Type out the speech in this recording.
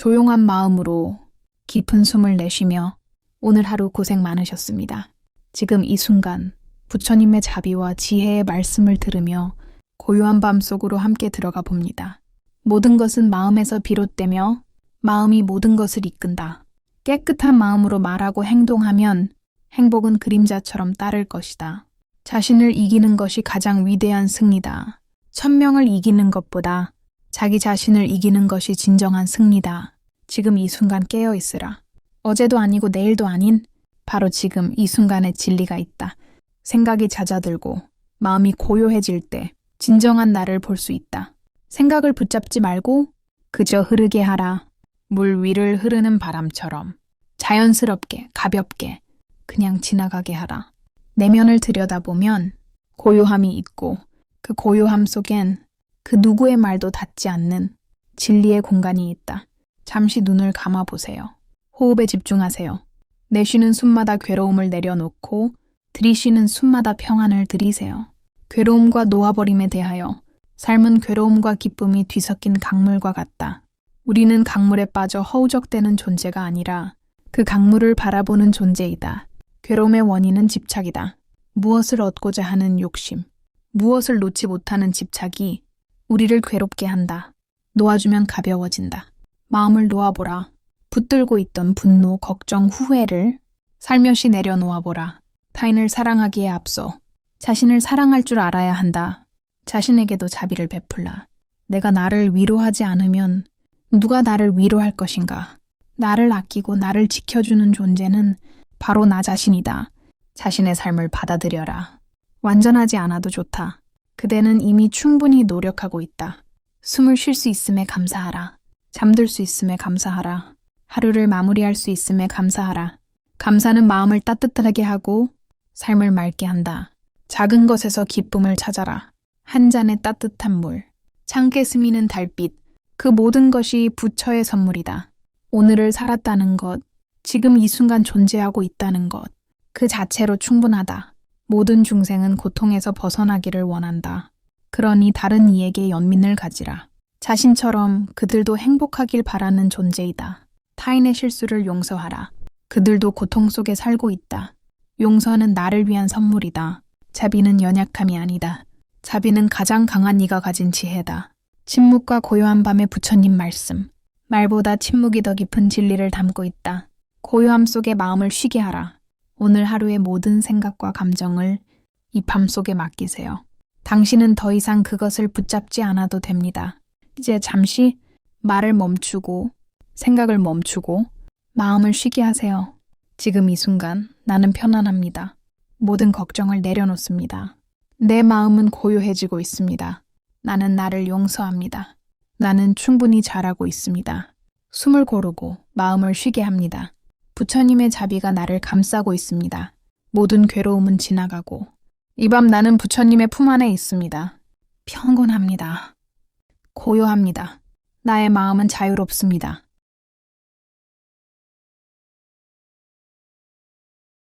조용한 마음으로 깊은 숨을 내쉬며 오늘 하루 고생 많으셨습니다. 지금 이 순간 부처님의 자비와 지혜의 말씀을 들으며 고요한 밤 속으로 함께 들어가 봅니다. 모든 것은 마음에서 비롯되며 마음이 모든 것을 이끈다. 깨끗한 마음으로 말하고 행동하면 행복은 그림자처럼 따를 것이다. 자신을 이기는 것이 가장 위대한 승리다. 천명을 이기는 것보다 자기 자신을 이기는 것이 진정한 승리다. 지금 이 순간 깨어 있으라. 어제도 아니고 내일도 아닌 바로 지금 이 순간에 진리가 있다. 생각이 잦아들고 마음이 고요해질 때 진정한 나를 볼 수 있다. 생각을 붙잡지 말고 그저 흐르게 하라. 물 위를 흐르는 바람처럼 자연스럽게 가볍게 그냥 지나가게 하라. 내면을 들여다보면 고요함이 있고 그 고요함 속엔 그 누구의 말도 닿지 않는 진리의 공간이 있다. 잠시 눈을 감아 보세요. 호흡에 집중하세요. 내쉬는 숨마다 괴로움을 내려놓고 들이쉬는 숨마다 평안을 들이세요. 괴로움과 놓아버림에 대하여 삶은 괴로움과 기쁨이 뒤섞인 강물과 같다. 우리는 강물에 빠져 허우적대는 존재가 아니라 그 강물을 바라보는 존재이다. 괴로움의 원인은 집착이다. 무엇을 얻고자 하는 욕심, 무엇을 놓지 못하는 집착이 우리를 괴롭게 한다. 놓아주면 가벼워진다. 마음을 놓아보라. 붙들고 있던 분노, 걱정, 후회를 살며시 내려놓아보라. 타인을 사랑하기에 앞서 자신을 사랑할 줄 알아야 한다. 자신에게도 자비를 베풀라. 내가 나를 위로하지 않으면 누가 나를 위로할 것인가? 나를 아끼고 나를 지켜주는 존재는 바로 나 자신이다. 자신의 삶을 받아들여라. 완전하지 않아도 좋다. 그대는 이미 충분히 노력하고 있다. 숨을 쉴 수 있음에 감사하라. 잠들 수 있음에 감사하라. 하루를 마무리할 수 있음에 감사하라. 감사는 마음을 따뜻하게 하고 삶을 맑게 한다. 작은 것에서 기쁨을 찾아라. 한 잔의 따뜻한 물, 창게 스미는 달빛, 그 모든 것이 부처의 선물이다. 오늘을 살았다는 것, 지금 이 순간 존재하고 있다는 것, 그 자체로 충분하다. 모든 중생은 고통에서 벗어나기를 원한다. 그러니 다른 이에게 연민을 가지라. 자신처럼 그들도 행복하길 바라는 존재이다. 타인의 실수를 용서하라. 그들도 고통 속에 살고 있다. 용서는 나를 위한 선물이다. 자비는 연약함이 아니다. 자비는 가장 강한 이가 가진 지혜다. 침묵과 고요한 밤의 부처님 말씀. 말보다 침묵이 더 깊은 진리를 담고 있다. 고요함 속에 마음을 쉬게 하라. 오늘 하루의 모든 생각과 감정을 이 밤 속에 맡기세요. 당신은 더 이상 그것을 붙잡지 않아도 됩니다. 이제 잠시 말을 멈추고 생각을 멈추고 마음을 쉬게 하세요. 지금 이 순간 나는 편안합니다. 모든 걱정을 내려놓습니다. 내 마음은 고요해지고 있습니다. 나는 나를 용서합니다. 나는 충분히 잘하고 있습니다. 숨을 고르고 마음을 쉬게 합니다. 부처님의 자비가 나를 감싸고 있습니다. 모든 괴로움은 지나가고 이 밤 나는 부처님의 품 안에 있습니다. 평온합니다. 고요합니다. 나의 마음은 자유롭습니다.